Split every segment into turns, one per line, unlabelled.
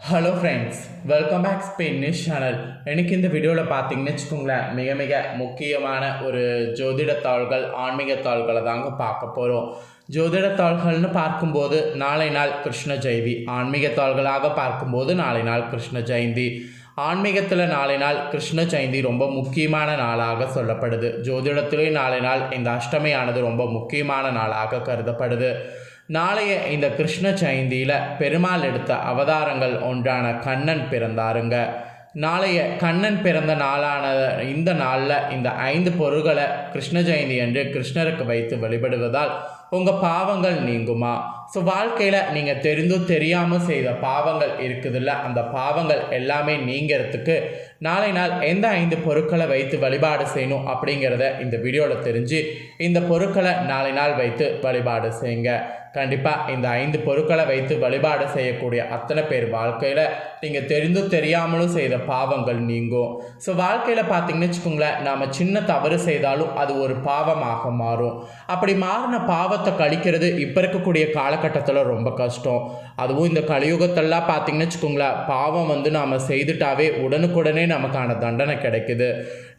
Hello friends welcome back Spanish channel எனக்கு இந்த வீடியோவில் பார்த்தீங்கன்னு வச்சுக்கோங்களேன் மிக மிக முக்கியமான ஒரு ஜோதிட தாள்கள் ஆன்மீக தாள்களை தாங்க பார்க்க போகிறோம் ஜோதிட தாள்கள்னு பார்க்கும்போது நாளை நாள் கிருஷ்ண ஜெயந்தி ஆன்மீக தாள்களாக பார்க்கும்போது நாளை நாள் கிருஷ்ண ஜெயந்தி. ஆன்மீகத்தில் நாளை நாள் கிருஷ்ண ஜெயந்தி ரொம்ப முக்கியமான நாளாக சொல்லப்படுது. ஜோதிடத்திலேயும் நாளை நாள் இந்த அஷ்டமியானது ரொம்ப முக்கியமான நாளாக கருதப்படுது. நாளைய இந்த கிருஷ்ண ஜெயந்தியில் பெருமாள் எடுத்த அவதாரங்கள் ஒன்றான கண்ணன் பிறந்தாருங்க. நாளைய கண்ணன் பிறந்த நாளான இந்த நாளில் இந்த ஐந்து பொருள்களை கிருஷ்ண ஜெயந்தி என்று கிருஷ்ணருக்கு வைத்து வழிபடுவதால் உங்கள் பாவங்கள் நீங்குமா? ஸோ வாழ்க்கையில் நீங்கள் தெரிந்தும் தெரியாமல் செய்த பாவங்கள் இருக்குதுல்ல அந்த பாவங்கள் எல்லாமே நீங்கிறதுக்கு நாளை நாள் எந்த ஐந்து பொருட்களை வைத்து வழிபாடு செய்யணும் அப்படிங்கிறத இந்த வீடியோவில் தெரிஞ்சு இந்த பொருட்களை நாளை நாள் வைத்து வழிபாடு செய்யுங்க. கண்டிப்பாக இந்த ஐந்து பொருட்களை வைத்து வழிபாடு செய்யக்கூடிய அத்தனை பேர் வாழ்க்கையில் நீங்கள் தெரிந்தும் தெரியாமலும் செய்த பாவங்கள் நீங்கும். ஸோ வாழ்க்கையில் பார்த்தீங்கன்னு வச்சுக்கோங்களேன் நாம் சின்ன தவறு செய்தாலும் அது ஒரு பாவமாக மாறும். அப்படி மாறின பாவத்தை கழிக்கிறது இப்போ இருக்கக்கூடிய காலகட்டத்தில் ரொம்ப கஷ்டம். அதுவும் இந்த கலியுகத்தெல்லாம் பார்த்தீங்கன்னு வச்சுக்கோங்களேன் பாவம் வந்து நாம் செய்துட்டாவே உடனுக்குடனே நமக்கான தண்டனை கிடைக்குது.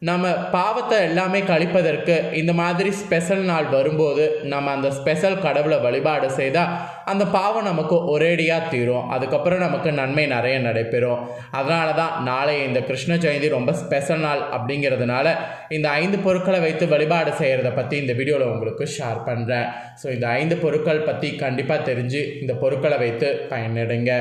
நம்ம பாவத்தை எல்லாமே கழிப்பதற்கு இந்த மாதிரி ஸ்பெஷல் நாள் வரும்போது நம்ம அந்த ஸ்பெஷல் கடவுளை வழிபாடு செய்தால் அந்த பாவம் நமக்கு ஒரேடியாக தீரும். அதுக்கப்புறம் நமக்கு நன்மை நிறைய நடைபெறும். அதனால தான் நாளை இந்த கிருஷ்ண ஜெயந்தி ரொம்ப ஸ்பெஷல் நாள் அப்படிங்கிறதுனால இந்த ஐந்து பொருட்களை வைத்து வழிபாடு செய்கிறத பற்றி இந்த வீடியோவில் உங்களுக்கு ஷேர் பண்ணுறேன் ஸோ இந்த ஐந்து பொருட்கள் பற்றி கண்டிப்பாக தெரிஞ்சு இந்த பொருட்களை வைத்து பயனிடுங்க.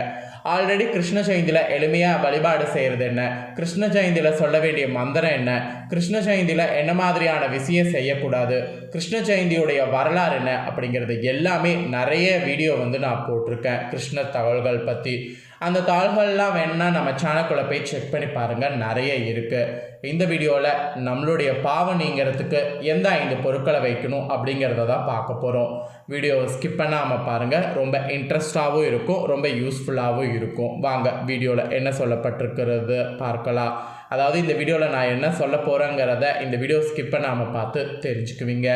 ஆல்ரெடி கிருஷ்ண ஜெயந்தியில் எளிமையாக வழிபாடு செய்கிறது என்ன? கிருஷ்ண ஜெயந்தியில் சொல்ல வேண்டிய மந்திரம் என்ன? கிருஷ்ண ஜெயந்தியில் என்ன மாதிரியான விஷயம் செய்யக்கூடாது? கிருஷ்ண ஜெயந்தியுடைய வரலாறு என்ன? அப்படிங்கிறது எல்லாமே நிறைய வீடியோ வந்து நான் போட்டிருக்கேன். கிருஷ்ண தகவல்கள் பற்றி அந்த தாள்கள்லாம் வேணால் நம்ம சேனலுக்குள்ளே போய் செக் பண்ணி பாருங்கள் நிறைய இருக்குது இந்த வீடியோவில் நம்மளுடைய பாவம் நீங்கிறதுக்கு எந்த ஐந்து பொருட்களை வைக்கணும் அப்படிங்கிறத தான் பார்க்க போகிறோம் வீடியோவை ஸ்கிப் பண்ணாமல் பாருங்கள் ரொம்ப இன்ட்ரெஸ்டாகவும் இருக்கும். ரொம்ப யூஸ்ஃபுல்லாகவும் இருக்கும். வாங்க வீடியோவில் என்ன சொல்லப்பட்டிருக்கிறது பார்க்கலாம். அதாவது இந்த வீடியோவில் நான் என்ன சொல்ல போகிறேங்கிறத இந்த வீடியோ ஸ்கிப் பண்ணாமல் பார்த்து தெரிஞ்சுக்குவீங்க.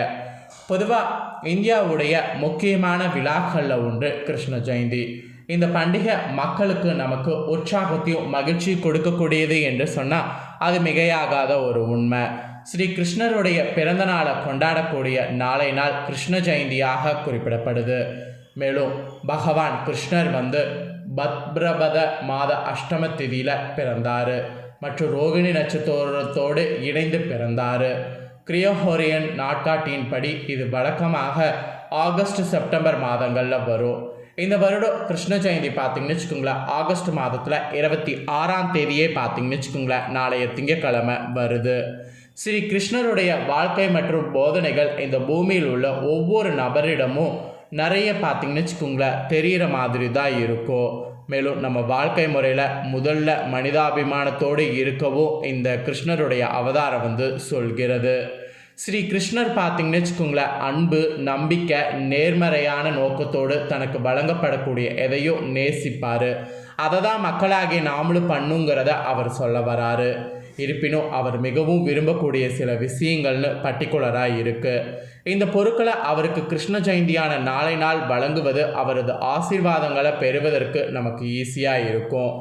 பொதுவாக இந்தியாவுடைய முக்கியமான விழாக்களில் ஒன்று கிருஷ்ண ஜெயந்தி. இந்த பண்டிகை மக்களுக்கு நமக்கு உற்சாகத்தையும் மகிழ்ச்சி கொடுக்கக்கூடியது என்று சொன்னால் அது மிகையாகாத ஒரு உண்மை. ஸ்ரீ கிருஷ்ணருடைய பிறந்த நாளை கொண்டாடக்கூடிய நாளை நாள் கிருஷ்ண ஜெயந்தியாக குறிப்பிடப்படுது. மேலும் பகவான் கிருஷ்ணர் வந்து பத்ரபத மாத அஷ்டம திதியில் பிறந்தார். மற்றும் ரோகிணி நட்சத்திரத்தோடு இணைந்து பிறந்தார். கிரியோஹோரியன் நாட்காட்டியின்படி இது வழக்கமாக ஆகஸ்ட் செப்டம்பர் மாதங்களில் வரும். இந்த வருடம் கிருஷ்ண ஜெயந்தி பார்த்தீங்கன்னு வச்சுக்கோங்களேன். ஆகஸ்ட் மாதத்தில் இருபத்தி ஆறாம் தேதியே பார்த்தீங்கன்னு வச்சுக்கோங்களேன். நாளைய திங்கக்கிழமை வருது. ஸ்ரீ கிருஷ்ணருடைய வாழ்க்கை மற்றும் போதனைகள் இந்த பூமியில் உள்ள ஒவ்வொரு நபரிடமும் நிறைய பார்த்தீங்கன்னு வச்சுக்கோங்களேன் தெரிகிற மாதிரி தான் இருக்கும். மேலும் நம்ம வாழ்க்கை முறையில் முதல்ல மனிதாபிமானத்தோடு இருக்கவும் இந்த கிருஷ்ணருடைய அவதாரம் வந்து சொல்கிறது. ஸ்ரீ கிருஷ்ணர் பார்த்தீங்கன்னு வச்சுக்கோங்களேன் அன்பு நம்பிக்கை நேர்மறையான நோக்கத்தோடு தனக்கு வழங்கப்படக்கூடிய எதையும் நேசிப்பார். அதை தான் மக்களாகிய நாமளும் பண்ணுங்கிறத அவர் சொல்ல வராரு. இருப்பினும் அவர் மிகவும் விரும்பக்கூடிய சில விஷயங்கள்னு பர்டிகுலராக இருக்குது இந்த பொருட்களை அவருக்கு கிருஷ்ண ஜெயந்தியான நாளை நாள் வழங்குவது அவரது ஆசீர்வாதங்களை பெறுவதற்கு நமக்கு ஈஸியாக இருக்கும்.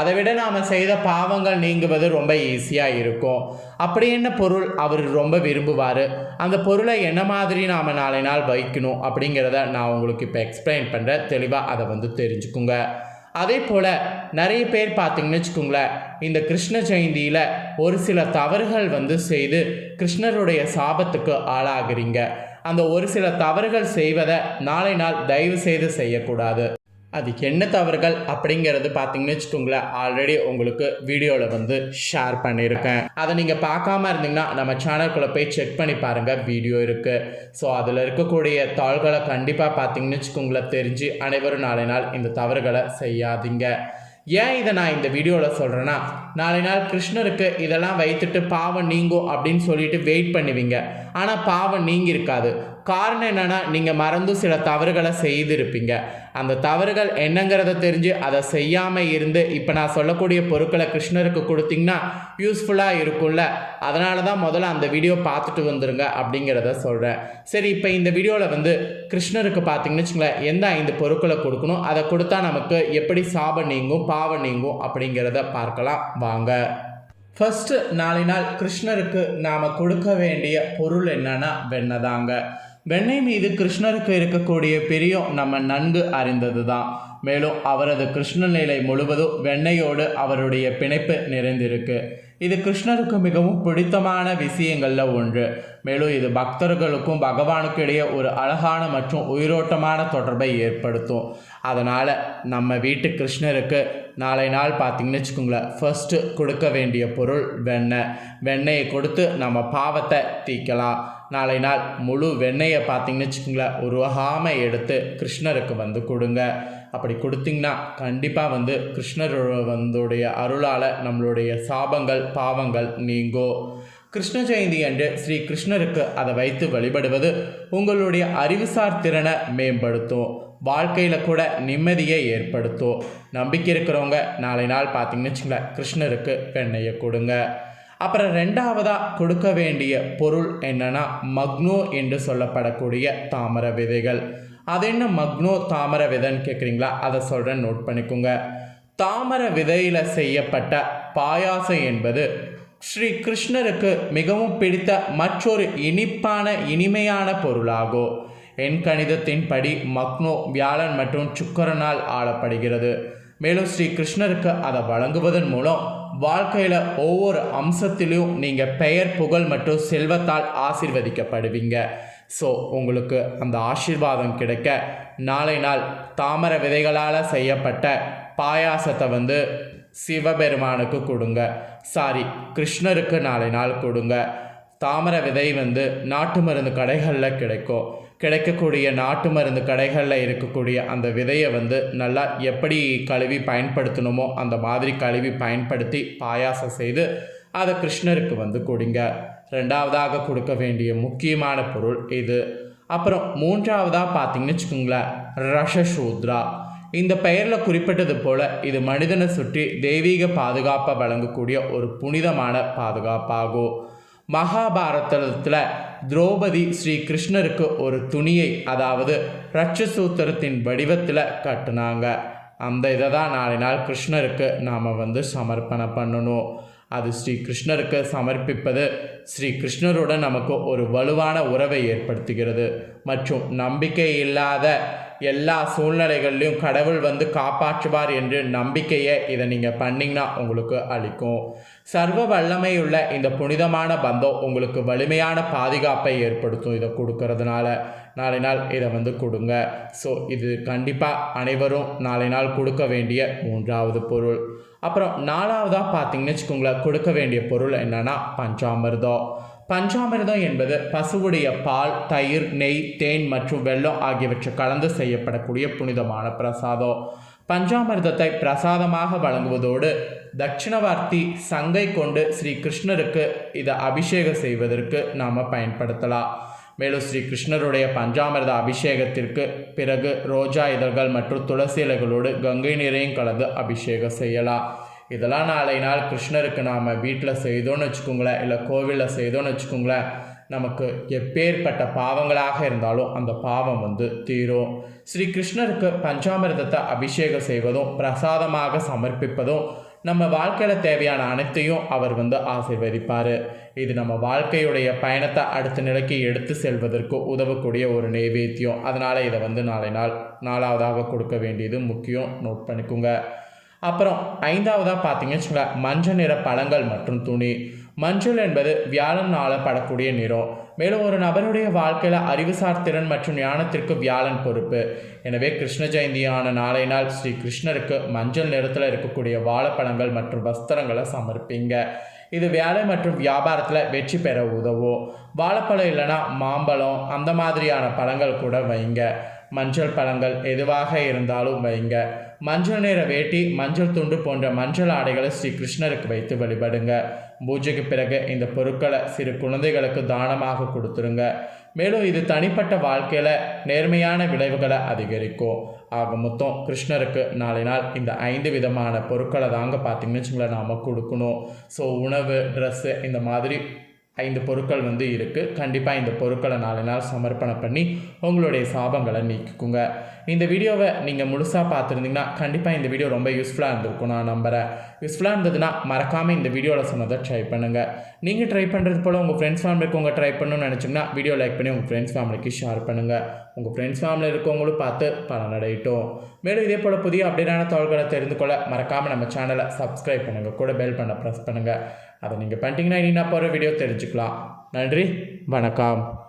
அதை விட நாம் செய்த பாவங்கள் நீங்குவது ரொம்ப ஈஸியாக இருக்கும். அப்படி என்ன பொருள் அவர் ரொம்ப விரும்புவார்? அந்த பொருளை என்ன மாதிரி நாம் நாளை நாள் வைக்கணும் அப்படிங்கிறத நான் உங்களுக்கு இப்போ எக்ஸ்பிளைன் பண்ணுறேன் தெளிவாக அதை வந்து தெரிஞ்சுக்குங்க. அதே போல் நிறைய பேர் பார்த்திங்கன்னு வச்சுக்கோங்களேன் இந்த கிருஷ்ண ஜெயந்தியில் ஒரு சில தவறுகள் வந்து செய்து கிருஷ்ணருடைய சாபத்துக்கு ஆளாகிறீங்க. அந்த ஒரு சில தவறுகள் செய்வதை நாளை நாள் தயவு செய்து செய்யக்கூடாது. அது என்ன தவறுகள் அப்படிங்கிறது பார்த்தீங்கன்னு வச்சுக்கோங்களேன் ஆல்ரெடி உங்களுக்கு வீடியோவில் வந்து ஷேர் பண்ணியிருக்கேன். அதை நீங்கள் பார்க்காம இருந்தீங்கன்னா நம்ம சேனல்குள்ளே போய் செக் பண்ணி பாருங்கள் வீடியோ இருக்குது ஸோ அதில் இருக்கக்கூடிய தாள்களை கண்டிப்பாக பார்த்தீங்கன்னு வச்சுக்கோங்களேன் தெரிஞ்சு அனைவரும் நாளை நாள் இந்த தவறுகளை செய்யாதீங்க. ஏன் இதை நான் இந்த வீடியோவில் சொல்கிறேன்னா நாளை நாள் கிருஷ்ணருக்கு இதெல்லாம் வைத்துட்டு பாவம் நீங்கும் அப்படின்னு சொல்லிட்டு வெயிட் பண்ணுவீங்க. ஆனால் பாவம் நீங்கியிருக்காது காரணம் என்னென்னா நீங்கள் மறந்து சில தவறுகளை செய்திருப்பீங்க. அந்த தவறுகள் என்னங்கிறத தெரிஞ்சு அதை செய்யாமல் இருந்து இப்போ நான் சொல்லக்கூடிய பொருட்களை கிருஷ்ணருக்கு கொடுத்தீங்கன்னா யூஸ்ஃபுல்லாக இருக்கும்ல. அதனால தான் முதல்ல அந்த வீடியோ பார்த்துட்டு வந்துருங்க அப்படிங்கிறத சொல்கிறேன் சரி இப்போ இந்த வீடியோவில் வந்து கிருஷ்ணருக்கு பார்த்தீங்கன்னு வச்சுங்களேன் எந்த ஐந்து பொருட்களை கொடுக்கணும்? அதை கொடுத்தா நமக்கு எப்படி சாபம் நீங்கும் பாவம் நீங்கும் அப்படிங்கிறத பார்க்கலாம். வாங்க. ஃபஸ்ட்டு நாளை நாள் கிருஷ்ணருக்கு நாம் கொடுக்க வேண்டிய பொருள் என்னன்னா வெண்ணெய் தாங்க வெண்ணெய் மீது கிருஷ்ணருக்கு இருக்கக்கூடிய பிரியம் நம்ம நன்கு அறிந்தது தான் மேலும் அவரது கிருஷ்ண நிலை முழுவதும் வெண்ணையோடு அவருடைய பிணைப்பு நிறைந்திருக்கு. இது கிருஷ்ணருக்கு மிகவும் பிடித்தமான விஷயங்களில் ஒன்று. மேலும் இது பக்தர்களுக்கும் பகவானுக்கும் இடையே ஒரு அழகான மற்றும் உயிரோட்டமான தொடர்பை ஏற்படுத்தும். அதனால் நம்ம வீட்டு கிருஷ்ணருக்கு நாளை நாள் பார்த்தீங்கன்னு வச்சுக்கோங்களேன் ஃபர்ஸ்ட்டு கொடுக்க வேண்டிய பொருள் வெண்ணெய். வெண்ணெயை கொடுத்து நம்ம பாவத்தை தீக்கலாம். நாளை நாள் முழு வெண்ணெயை பார்த்திங்கன்னு வச்சுக்கோங்களேன் உருவகாமல் எடுத்து கிருஷ்ணருக்கு வந்து கொடுங்க. அப்படி கொடுத்தீங்கன்னா கண்டிப்பாக வந்து கிருஷ்ணர் வந்துடைய அருளால் நம்மளுடைய சாபங்கள் பாவங்கள் நீங்கோ. கிருஷ்ண ஜெயந்தி அன்று ஸ்ரீ கிருஷ்ணருக்கு அதை வைத்து வழிபடுவது உங்களுடைய அறிவுசார் திறனை மேம்படுத்தும். வாழ்க்கையில் கூட நிம்மதியை ஏற்படுத்தும். நம்பிக்கை இருக்கிறவங்க நாளை நாள் பார்த்தீங்கன்னு வச்சுங்களேன் கிருஷ்ணருக்கு பெண்ணையை கொடுங்க. அப்புறம் ரெண்டாவதாக கொடுக்க வேண்டிய பொருள் என்னென்னா மக்னோ என்று சொல்லப்படக்கூடிய தாமர விதைகள். அது என்ன மக்னோ தாமர விதைன்னு கேட்குறீங்களா அதை சொல்கிறேன் நோட் பண்ணிக்கோங்க. தாமர விதையில் செய்யப்பட்ட பாயாசம் என்பது ஸ்ரீ கிருஷ்ணருக்கு மிகவும் பிடித்த மற்றொரு இனிப்பான இனிமையான பொருளாகும். எண் கணிதத்தின்படி மக்னோ வியாழன் மற்றும் சுக்கரனால் ஆளப்படுகிறது. மேலும் ஸ்ரீ கிருஷ்ணருக்கு அதை வழங்குவதன் மூலம் வாழ்க்கையில் ஒவ்வொரு அம்சத்திலையும் நீங்கள் பெயர் புகழ் மற்றும் செல்வத்தால் ஆசிர்வதிக்கப்படுவீங்க. ஸோ உங்களுக்கு அந்த ஆசீர்வாதம் கிடைக்க நாளை நாள் தாமர விதைகளால் செய்யப்பட்ட பாயாசத்தை வந்து சிவபெருமானுக்கு கொடுங்க. சாரி கிருஷ்ணருக்கு நாளை நாள் கொடுங்க. தாமர விதை வந்து நாட்டு மருந்து கடைகளில் கிடைக்கும். கிடைக்கக்கூடிய நாட்டு மருந்து கடைகளில் இருக்கக்கூடிய அந்த விதையை வந்து நல்லா எப்படி கழுவி பயன்படுத்தணுமோ அந்த மாதிரி கழுவி பயன்படுத்தி பாயாசம் செய்து அதை கிருஷ்ணருக்கு வந்து கொடுங்க. ரெண்டாவதாக கொடுக்க வேண்டிய முக்கியமான பொருள் இது. அப்புறம் மூன்றாவதாக பார்த்தீங்கன்னு வச்சுக்கோங்களேன் ரஷசூத்ரா இந்த பெயரில் குறிப்பிட்டது போல இது மனிதனை சுற்றி தெய்வீக பாதுகாப்பை வழங்கக்கூடிய ஒரு புனிதமான பாதுகாப்பாகும். மகாபாரதத்தில் திரௌபதி ஸ்ரீ கிருஷ்ணருக்கு ஒரு துணியை அதாவது ரட்சசூத்திரத்தின் வடிவத்தில் கட்டினாங்க. அந்த இதை தான் நாளை நாள் கிருஷ்ணருக்கு நாம் வந்து சமர்ப்பணம் பண்ணணும். அது ஸ்ரீ கிருஷ்ணருக்கு சமர்ப்பிப்பது. ஸ்ரீ கிருஷ்ணருடன் நமக்கு ஒரு வலுவான உறவை ஏற்படுத்துகிறது. மற்றும் நம்பிக்கை இல்லாத எல்லா சூழ்நிலைகள்லையும் கடவுள் வந்து காப்பாற்றுவார் என்று நம்பிக்கையை இதை நீங்கள் பண்ணிங்கன்னா உங்களுக்கு அளிக்கும். சர்வ வல்லமையுள்ள இந்த புனிதமான பந்தம் உங்களுக்கு வலிமையான பாதுகாப்பை ஏற்படுத்தும் இதை கொடுக்கறதுனால. நாளை நாள் இதை வந்து கொடுங்க. ஸோ இது கண்டிப்பாக அனைவரும் நாளை நாள் கொடுக்க வேண்டிய மூன்றாவது பொருள். அப்புறம் நாலாவதாக பார்த்தீங்கன்னு வச்சுக்கோங்களேன் கொடுக்க வேண்டிய பொருள் என்னென்னா பஞ்சாமிர்தம். பஞ்சாமிர்தம் என்பது பசுவுடைய பால் தயிர் நெய் தேன் மற்றும் வெல்லம் ஆகியவற்றை கலந்து செய்யப்படக்கூடிய புனிதமான பிரசாதம். பஞ்சாமிர்தத்தை பிரசாதமாக வழங்குவதோடு தட்சிணவார்த்தி சங்கை கொண்டு ஸ்ரீ கிருஷ்ணருக்கு இதை அபிஷேகம் செய்வதற்கு நாம் பயன்படுத்தலாம். மேலும் ஸ்ரீ கிருஷ்ணருடைய பஞ்சாமிரத அபிஷேகத்திற்கு பிறகு ரோஜா இதழ்கள் மற்றும் துளசி இலைகளோடு கங்கை நீரையும் கலந்து அபிஷேகம் செய்யலாம். இதெல்லாம் நாளை நாள் கிருஷ்ணருக்கு நாம் வீட்டில் செய்தோன்னு வச்சுக்கோங்களேன் இல்லை கோவிலில் செய்தோன்னு வச்சுக்கோங்களேன் நமக்கு எப்பேற்பட்ட பாவங்களாக இருந்தாலும் அந்த பாவம் வந்து தீரும். ஸ்ரீ கிருஷ்ணருக்கு பஞ்சாமிர்தத்தை அபிஷேகம் செய்வதும் பிரசாதமாக சமர்ப்பிப்பதும் நம்ம வாழ்க்கையில் தேவையான அனைத்தையும் அவர் வந்து ஆசிர்வதிப்பார். இது நம்ம வாழ்க்கையுடைய பயணத்தை அடுத்த நிலைக்கு எடுத்து செல்வதற்கு உதவக்கூடிய ஒரு நைவேத்தியம் அதனால் இதை வந்து நாளை நாள் நாலாவதாக கொடுக்க வேண்டியது முக்கியம். நோட் பண்ணிக்கோங்க. அப்புறம் ஐந்தாவதாக பார்த்தீங்கன்னு வச்சுக்கோங்களேன் மஞ்சள் நிற பழங்கள் மற்றும் துணி. மஞ்சள் என்பது வியாழன் நாள படக்கூடிய நிறம் மேலும் ஒரு நபருடைய வாழ்க்கையில் அறிவுசார் திறன் மற்றும் ஞானத்திற்கு வியாழன் பொறுப்பு. எனவே கிருஷ்ண ஜெயந்தியான நாளை நாள் ஸ்ரீ கிருஷ்ணருக்கு மஞ்சள் நிறத்தில் இருக்கக்கூடிய வாழைப்பழங்கள் மற்றும் வஸ்திரங்களை சமர்ப்பிங்க. இது வேலை மற்றும் வியாபாரத்தில் வெற்றி பெற உதவும். வாழைப்பழம் இல்லைன்னா மாம்பழம் அந்த மாதிரியான பழங்கள் கூட வைங்க. மஞ்சள் பழங்கள் எதுவாக இருந்தாலும் வைங்க. மஞ்சள் நிற வேட்டி மஞ்சள் துண்டு போன்ற மஞ்சள் ஆடைகளை ஸ்ரீ கிருஷ்ணருக்கு வைத்து வழிபடுங்க. பூஜைக்கு பிறகு இந்த பொருட்களை சிறு குழந்தைகளுக்கு தானமாக கொடுத்துருங்க. மேலும் இது தனிப்பட்ட வாழ்க்கையில் நேர்மையான விளைவுகளை அதிகரிக்கும். ஆக மொத்தம் கிருஷ்ணருக்கு நாளை நாள் இந்த ஐந்து விதமான பொருட்களை தாங்க பார்த்தீங்கன்னு வச்சுங்களேன் நாம் கொடுக்கணும். ஸோ உணவு ட்ரெஸ்ஸு இந்த மாதிரி ஐந்து பொருட்கள் வந்து இருக்குது கண்டிப்பாக இந்த பொருட்களை நாலு நாள் சமர்ப்பணம் பண்ணி உங்களுடைய சாபங்களை நீக்கிக்குங்க. இந்த வீடியோவை நீங்கள் முழுசாக பார்த்துருந்தீங்கன்னா கண்டிப்பாக இந்த வீடியோ ரொம்ப யூஸ்ஃபுல்லாக இருந்திருக்கும். நான் நம்புகிறேன் யூஸ்ஃபுல்லாக இருந்ததுன்னா மறக்காமல் இந்த வீடியோவில் சொன்னதை ட்ரை பண்ணுங்கள் நீங்கள் ட்ரை பண்ணுறது போல் உங்கள் ஃப்ரெண்ட்ஸ் ஃபேமிலிக்கு உங்கள் ட்ரை பண்ணணும்னு நினச்சிங்கன்னா வீடியோ லைக் பண்ணி உங்கள் ஃப்ரெண்ட்ஸ் ஃபேமிலிக்கு ஷேர் பண்ணுங்கள் உங்கள் ஃப்ரெண்ட்ஸ் ஃபேமிலியில் இருக்கவங்களும் பார்த்து பலனடையிட்டோம். மேலும் இதே போல் புதிய அப்டேட்டான தகவல்களை தெரிந்து கொள்ள மறக்காமல் நம்ம சேனலை சப்ஸ்கிரைப் பண்ணுங்கள் கூட பெல் பண்ண ப்ரெஸ் பண்ணுங்கள் அதை நீங்கள் பண்ணிட்டீங்கன்னா இனி நான் போகிற வீடியோ தெரிஞ்சுக்கலாம். நன்றி வணக்கம்.